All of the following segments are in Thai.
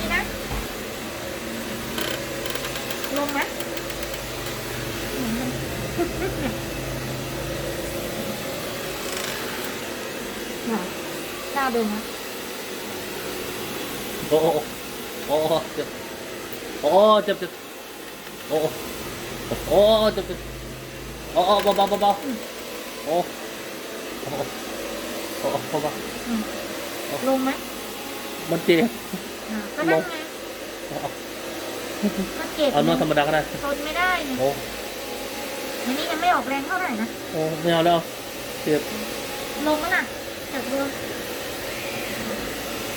นี้นะ ลงไหมน่ะหน้าเดิมนะโอ้โอ้โอ้โอ้เจ็บโอ้เจ็บเจ็บโอ้โอ้เจ็บเจ็บโอ้โอ้เบาเบาเบาเบาโอ้โอ้โอ้โอ้เบาอืมลงไหมมันเจ็บอะ ก็ได้ไงก็เจ็บเอานวดธรรมดาก็ได้ทนไม่ได้ไงโอ้อันนี้ยังไม่ออกแรงเท่าไหร่นะโอ้ไม่เอาแล้วเจ็บลงแล้วน่ะจากเดิม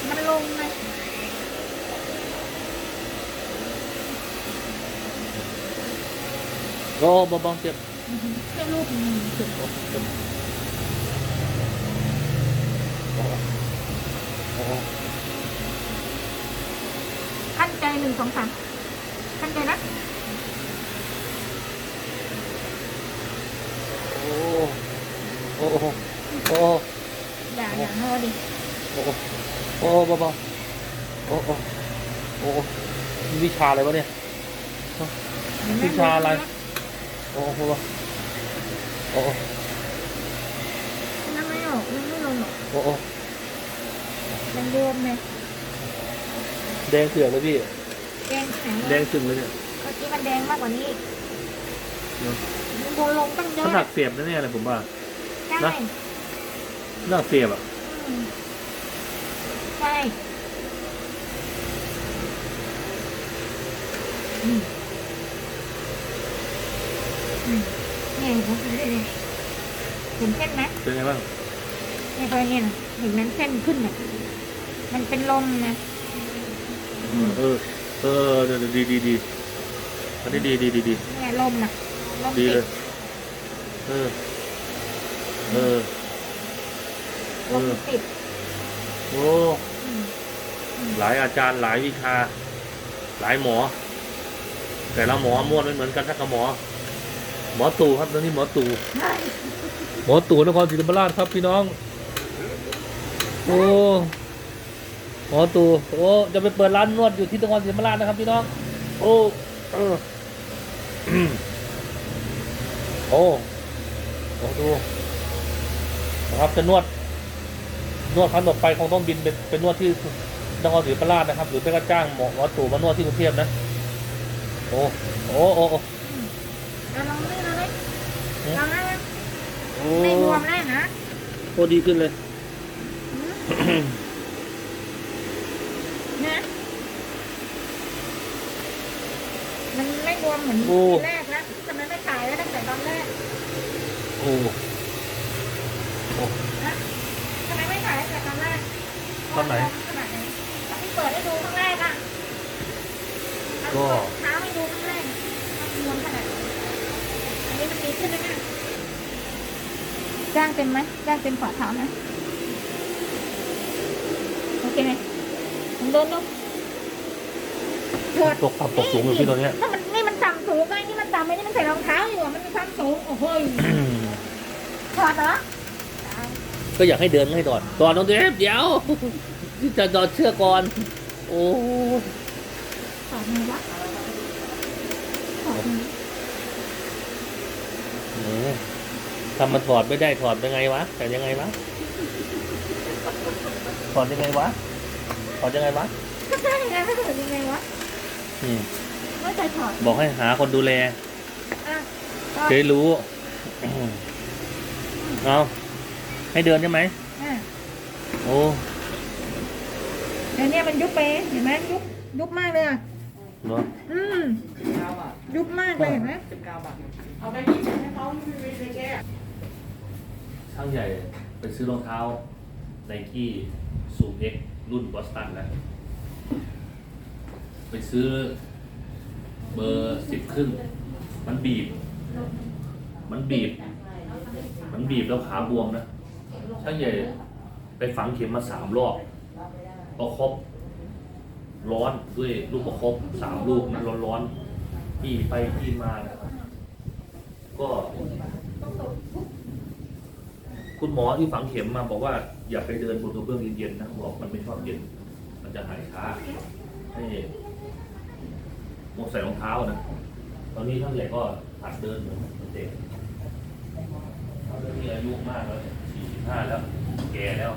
มันลงไหมโอ้เบาเบาเจ็บแค่รูปนี้เจ็บโอ้เจ็บโอ้โอ้ขั้น ใจหนึ่งสองสามขั้นใจนะโอ้โอ้โอ้โอ้อย่าอย่าเฮอดิโอ้โอ้เบาๆโอ้โอ้โอ้มีวิชาอะไรวะเนี่ยเห็นไหมวิชาอะไรโอ้โหโอ้โอ้นั่นไม่ออกมันไม่ลงหรอกโอ้โอ้ยังบวมเลย แดงเถือกเลยพี่ แดงแข็งแดงจึงเลยเนี่ยเมื่อกี้มันแดงมากกว่านี้อีกเนอะมันบวมลงตั้งเยน้ำอะหนักเสียบแน่ๆเลยผมว่า ใช่นะ น้ำหนักเสียบอะอืมใช่อืมอืมเนี่ยเห็นไหมเห็นเส้นไหม เป็นไงบ้างเนี่ยพอเนี่ยนะเห็นมันเส้นขึ้นเนี่ยมันเป็นลมนะ เออ เออดีดีดีดีอันนี้ดีดีดีดีเนี่ยลมนะลมดีเลย เออ เออลมติด โอ้หลายอาจารย์หลายวิชา หลายหมอ แต่ละหมอม้วนไม่เหมือนกันสักกับหมอ หมอตู่ครับตอนนี้หมอตู่หมอตู่นครศรีธรรมราชครับพี่น้อง โอ้ หมอตู่โอ้จะไปเปิดร้านนวดอยู่ที่นครศรีธรรมราชนะครับพี่น้อง โอ้เอออืมโอ้โอ้ดูนะครับจะนวด นวดครั้งต่อไปคงต้องบินเป็นเป็นนวดที่นครศรีธรรมราชนะครับ หรือไม่ก็จ้างหมอหมอตู่มานวดที่กรุงเทพนะโอ้โอ้โอ้โอ้เอาลองนี่เลยอืมลองนะโอ้ไม่บวมแล้วนะโอ้ดีขึ้นเลย นะ มันไม่บวมเหมือนโอ้ ทีแรกนะทำไมไม่ถ่ายไว้ตั้งแต่ตอนแรกโอ้นะทำไมไม่ถ่ายตั้งแต่ตอนแรกตอนไหนขนาดไหนตอนที่เปิดให้ดูครั้งแรกอะก็ เท้าให้ดูครั้งแรกมันบวมขนาดไหนอันนี้มันดีขึ้นแล้วนะจ้างเต็มไหมจ้างเต็มฝ่าเท้าไหมโอเคไหมลองเดินดูถอดตกต่ำตกสูงอยู่พี่ตอนเนี้ย ถ้ามันนี่มันต่ำสูง ไงนี่มันต่ำไอ้นี่มันใส่รองเท้าอยู่อะมันมีความสูงโอ้โหยถอดเหรอก็อยากให้เดินให้ดอดดอดน้องเดฟเดี๋ยวจะดอดเชือกก่อน โอ้ถอดไงวะถอดไงโหทำมันถอดไม่ได้ถอดยังไงวะแต่ยังไงวะถอดยังไงวะถอดยังไงวะก็ใช่ไงถ้าถอดยังไงวะอืมไม่เคยถอดบอกให้หาคนดูแลอะ จะได้รู้ เอาให้เดินใช่ไหมอะโอ้เดี๋ยวเนี้มันยุบไปเห็นไหมยุบยุบมากเลยอะ เนาะอืมยุบมากเลยเห็นไหมช่างใหญ่ไปซื้อรองเท้าไนกี้ซูมเอ็กรุ่นบอสตันแล้วไปซื้อเบอร์สิบครึ่ง มันบีบ มันบีบ มันบีบแล้วขาบวมนะช่างใหญ่ไปฝังเข็มมาสามรอบประครบร้อนด้วยลูกประครบสามลูกนั้นร้อนๆที่ไปที่มานะก็คุณหมอที่ฝังเข็มมาบอกว่าอย่าไปเดินบนกระเบื้องเย็นๆนะบอกมันไม่ชอบเย็น มันจะหายช้าให้หมดใส่รองเท้านะ ตอนนี้ท่านใหญ่ก็หัดเดินเหมือนเด็กเขาเริ่มมีอายุมากแล้วสี่สิบห้าแล้ว แก่แล้ว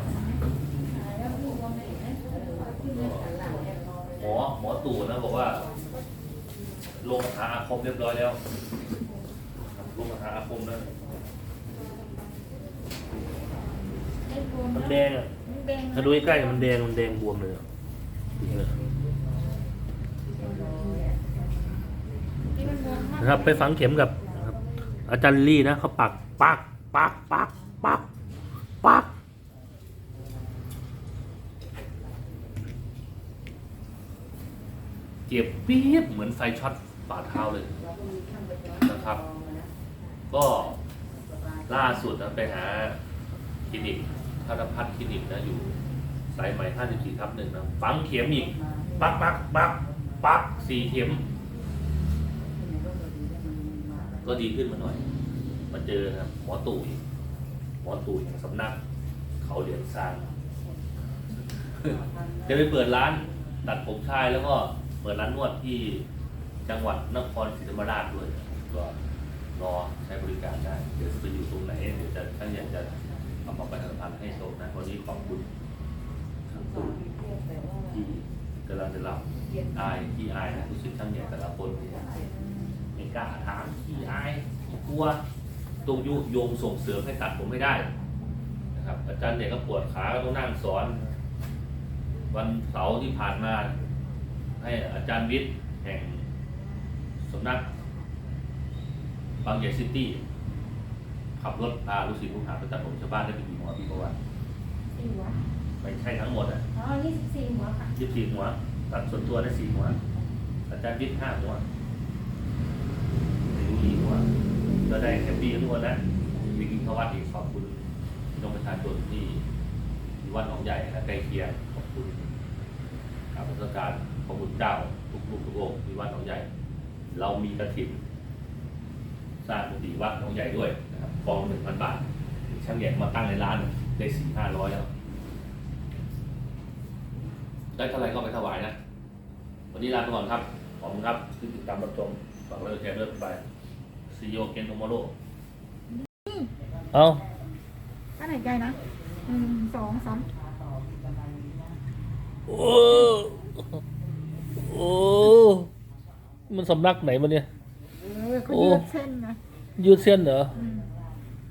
หมอหมอตู่นะบอกว่า ลงคาอาคมเรียบร้อยแล้ว ลงคาอาคมแล้วมันแดงอะดงถ้าดูใกล้ๆมันแดง มันแดงบวมเลยอะ นะครับ ไปฝังเข็มกับ อาจารย์ลี่นะเขาปักปักปักปักปักปักเจ็บปี๊ดเหมือนไฟช็อตฝ่าเท้าเลยนะครับ ก็ล่าสุดนะไปหาคลินิกธนพัฒน์คลินิกนะอยู่สายไหม54ทับหนึ่งนะฝังเข็มอีก ปักปักปักปักสี่เข็ม ก็ดีขึ้นมาหน่อย มาเจอครับหมอตู่อีกหมอตู่แห่างสำนัก เขาเหรียญซางจะไปเปิดร้านตัดผมชายแล้วก็เปิดร้านนวดที่จังหวัดนครศรีธรรมราชด้วยก็รอใช้บริการได้เดี๋ยวจะไปอยู่ตรงไหนเดี๋ยวจะท่านอยากจะเอามาประชาสัมพันธ์ให้ชมนะวันนี้ขอบคุณทางตู่ที่กำลังจะรับอายที่อายนะรู้สึกช่างใหญ่แต่ละคนเนี่ย กล้าถามที่อายที่กลัวต้องยุโยงส่งเสริมให้ตัดผมไม่ได้นะครับอาจารย์เนี่ยก็ปวดขาก็ต้องนั่งสอน วันเสาร์ที่ผ่านมา ให้อาจารย์วิทย์แห่งสำนักบางใหญ่ซิตี้ขับรถพาลูกศิษย์ลูกหาไปตัดผมชาวบ้านได้ไปกี่หัวพี่ประวัติสี่หัวไม่ใช่ทั้งหมดอะอ๋อยี่สิบสี่หัวค่ะยี่สิบสี่หัวตัดส่วนตัวได้สี่หัวอาจารย์วิทย์ห้าหัว ไม่รู้กี่หัวก็ได้แฮปปี้ทุกคนนะมีกินข้าววัดอีกขอบคุณน้องประชาชนที่มีวัดหนองใหญ่และใกล้เคียงขอบคุณกราบนมัสการพระคุณเจ้าทุกลูกทุกองค์ที่วัดหนองใหญ่ เรามีกระถิ่นสร้างกุฏิวัดหนองใหญ่ด้วยนะครับกองหนึ่งพันบาทช่างใหญ่มาตั้งในร้านได้สี่ห้าร้อยแล้วได้เท่าไรก็ไปถวายนะ วันนี้ลาไปก่อนครับ ขอบคุณครับที่ติดตามรับชมฝากไว้แชร์ด้วยไป ซีโอเกนโทโมโรเอาอันไหนใจนะหนึ่งสองสามโอ้โอ้มันสำนักไหนมาเนี่ย เออเขาโอ้ยืดเส้นไงยืดเส้นเหรอ อืม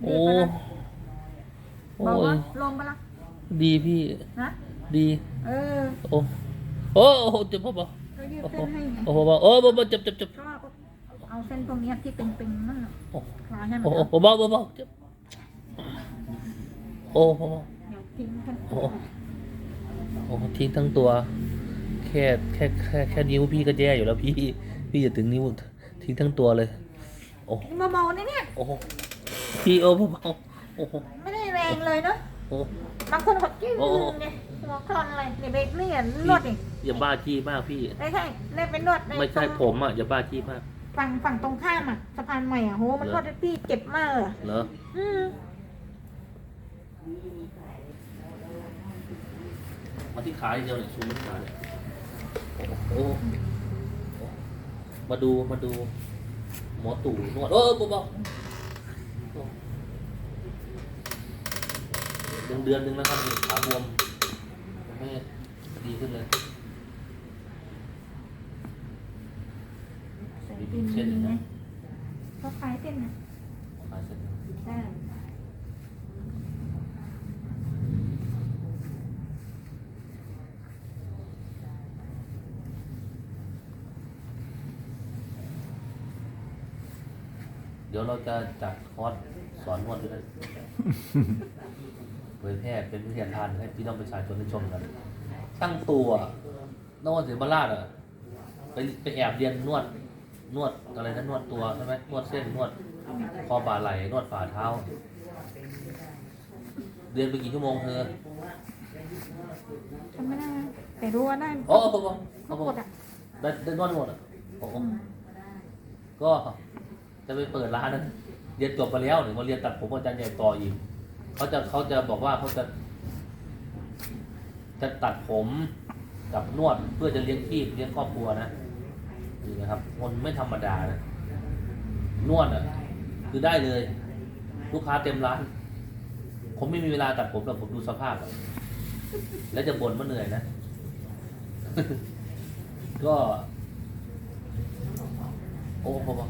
โอ้ยืดไปละโอ้บอกว่ายลงไปละดีพี่ นะดี เออโอ้โอ้โอ้เจ็บพ่อปะเขายืดโอ้โหเส้นให้ไงโอ้โหโอ้โหเจ็บเจ็บเจ็บก็ เอาเส้นตรงเนี้ยที่เป็นๆนั่นน่ะโอ้ คลายให้มันโอ้โหเบาเบาเบาเจ็บโอ้โหอย่าทิ้งกันโอ้โอ้ทิ้งทั้งตัว แค่แค่แค่แค่นิ้วพี่ก็แย่อยู่แล้วพี่ พี่จะถึงนิ้วทิ้งทั้งตัวเลยโอ้เบาๆนี่เนี่ยโอ้โหพี่โอ้เบาๆโอ้โหไม่ได้แรงเลยเนาะโอ้บางคนเขาจิ้มโอ้เนี่ยหัวคลอนอะไรเนี่ยเบรกเนี่ยนวดดิอย่าบ้าจี้มากพี่ ไม่ใช่เล่นเป็นนวดในไม่ใช่ตรงผมอะอย่าบ้าจี้มาก ฝั่งฝั่งตรงข้ามอะสะพานใหม่อะโหมันเหรก็อพี่เจ็บมากเลยอะเหรออืมมาที่ขาทีเดียวเนี่ยชูที่ขาเนี่ยโอ้โหโอ้มาดูมาดู หมอตู่นวดเออเบาๆโอ้เดือนเดือนหนึ่งแล้วครับนี่ขาบวมไม่ดีขึ้นเลย ใส่ดินดีไหมก็คล้ายเส้นนะขาเส้นใช่เดี๋ยวเราจะจัดคอร์สสอนนวดด้วยนะเผยแพร่เป็นวิทยาทานให้พี่น้องประชาชนได้ชมกัน ตั้งตัวนครศรีธรรมราชอะไปไปแอบเรียนนวด นวดอะไรนะนวดตัวใช่ไหมนวดเส้นนวดคอบ่าไหล่นวดฝ่าเท้าเรียนไปกี่ชั่วโมงเธอทำไม่ได้นะแต่รู้ว่าได้โอ้โหเขากดอะได้ได้นวดหมดอะโอ้โหก็จะไปเปิดร้านนะเรียนจบไปแล้วหรือมาเรียนตัดผมอาจารย์ใหญ่ต่ออีกเขาจะเขาจะบอกว่าเขาจะ จะตัดผมกับนวดเพื่อจะเลี้ยงชีพเลี้ยงครอบครัวนะ นี่นะครับคนไม่ธรรมดานะนวดอะ คือได้เลย ลูกค้าเต็มร้าน ผมไม่มีเวลาตัดผมหรอกผมดูสภาพแล้วจะบ่นว่าเหนื่อยนะ ก็ โอ้โหโอ้โห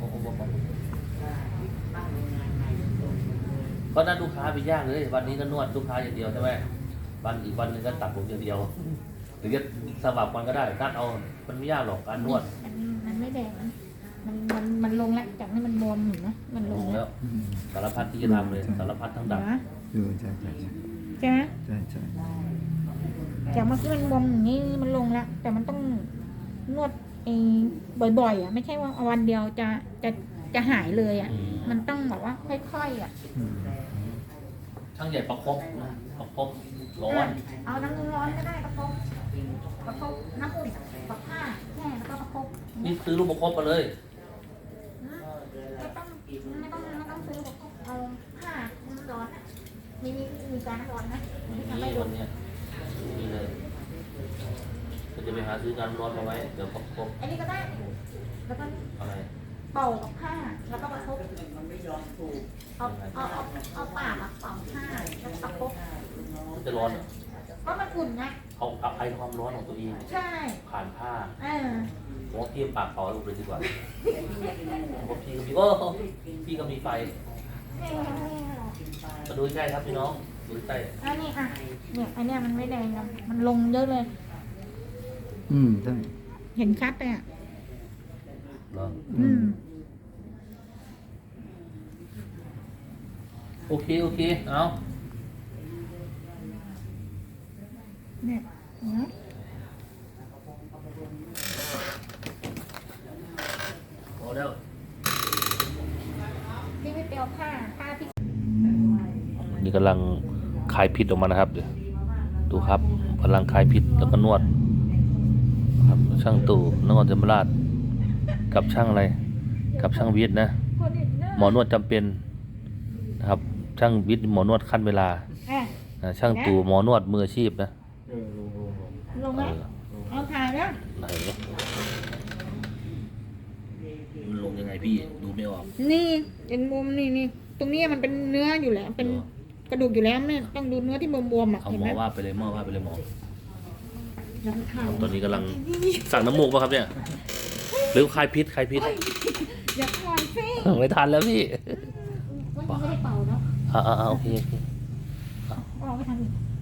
โอ้โหโอ้โหก็นัดลูกค้าไปยางเลย วันนี้ก็นวดลูกค้าอย่างเดียวใช่ไหมวันอีกวันหนึ่งก็ตัดผมอย่างเดียว รือจะสลับวันก็ได้นัดเอา มันไม่ยากหรอกการนวดมันมันไม่แดงมันมันมันมันลงแล้วจากนี้มันบวมเห็นไหมมันลลงงแล้แล้ววสารพัดที่จะทำเลยสารพัดทั้งดับนะเออใช่ใช่ใช่ใช่ไหมใช่ใช่จากเมื่อกี้มันบวมอย่างนี้มันลงแล้ว แต่มันต้องนวดเองบ่อยๆอะไม่ใช่ว่าวันเดียวจะจะจะหายเลยอะ อืมมันต้องแบบว่าค่อยๆอะอืมช่างใหญ่ประคบนะประคบร้อนเอาน้ำร้อนก็ได้ประคบ ประคบน้ำอุ่นกับผ้าแช่แล้วก็ประคบนี่ซื้อลูกประคบมาเลยไม่ต้องไม่ต้องไม่ต้องซื้อประคบเอาผ้าน้ำร้อนอะมีมีมีการน้ำร้อนนะที่ทำให้นี่ลวันงเนี้ยนี่เลยก็จะไปหาซื้อการร้อนมาไว้เดี๋ยวประคบอันนี้ก็ได้แล้วก็อะไรเป่ากับผ้าแล้วก็ประคบเอาเอาเอาเอาปากอะเป่าผ้าแล้วก็ประคบมันจะร้อนเหรอ ก็มันอุ่นนะ เอาเอาไอความร้อนของตัวเอง ใช่ผ่านผ้าเออผมว่าพี่ปากเป่าลงเลยดีกว่าผมว่าพี่ก็มีโอ้พี่ก็มีไฟไม่ไม่ไม่หรอกมาดูใกล้ครับพี่น้องดูใกล้อันนี้อะเนี่ยอันเนี้ยมันไม่แดงนะมันลงเยอะเลย อืมใช่เห็นชัดเลยอะเหรออืมโอเค โอเค เอา เนี่ยนะพอแล้วพี่ไม่ไปเอาผ้าผ้าที่นี่กำลังคลายพิษออกมานะครับเดี๋ยวดูครับกำลังคลายพิษแล้วก็นวด ครับช่างตู่นครศรีธรรมราชกับช่างอะไร กับช่างวิทย์นะคนอื่นเนอะหมอนวดจำเป็นนะครับ ช่างวิทย์หมอนวดขั้นเวลาอะนะช่างตู่หมอนวดมืออาชีพนะ เออลงลงลงลงเอแล้วอเอาถ่ายแล้วไหนมันลงยังไงพี่ดูไม่ออกนี่เป็นมุมนี่นี่ตรงนี้มันเป็นเนื้ออยู่แล้ว เป็นกระดูกอยู่แล้วไม่ต้องดูเนื้อที่บวมๆอะเอาเห็นหมไหอมว่าไปเลยหมอว่าไปเลยหมอยังถ่ายตอนนี้กำลังสั่งน้ำมูกป่ะครับเนี่ย หรือคลายพิษคลายพิษอย่าถ่ายสิไม่ทันแล้วพี่ว่าจะไม่ได้เป่าเนาะอ่าอ่าโอเคโอเคเอาไปทางอื่นอัน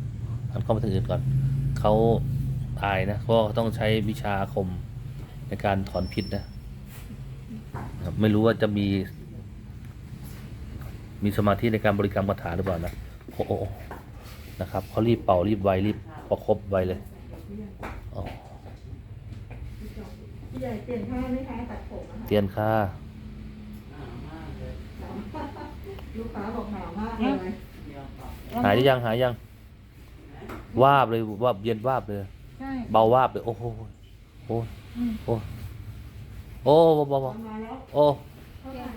เข้ามาทางอื่นก่อนเขาอายนะเพราะเขาต้องใช้วิชาอาคมในการถอนพิษนะครับไม่รู้ว่าจะมี มีสมาธิในการบริกรรมคาถาหรือเปล่านะโอ้โหนะครับเขารีบเป่ารีบไวรีบประคบไวเลยอ๋อใหญ่เปลี่ยนผ้าไม่ใช้ตัดผมอะเตียนค่าลูกค้าบอกหนาวมากเลยหายหรือยังหายยัง วาบเลยวาบเย็นวาบเลย ใช่เบาวาบเลยโอ้โหโอ้อืมโอ้โอ้เบาเบามาแล้วโอ้เท่าไหร่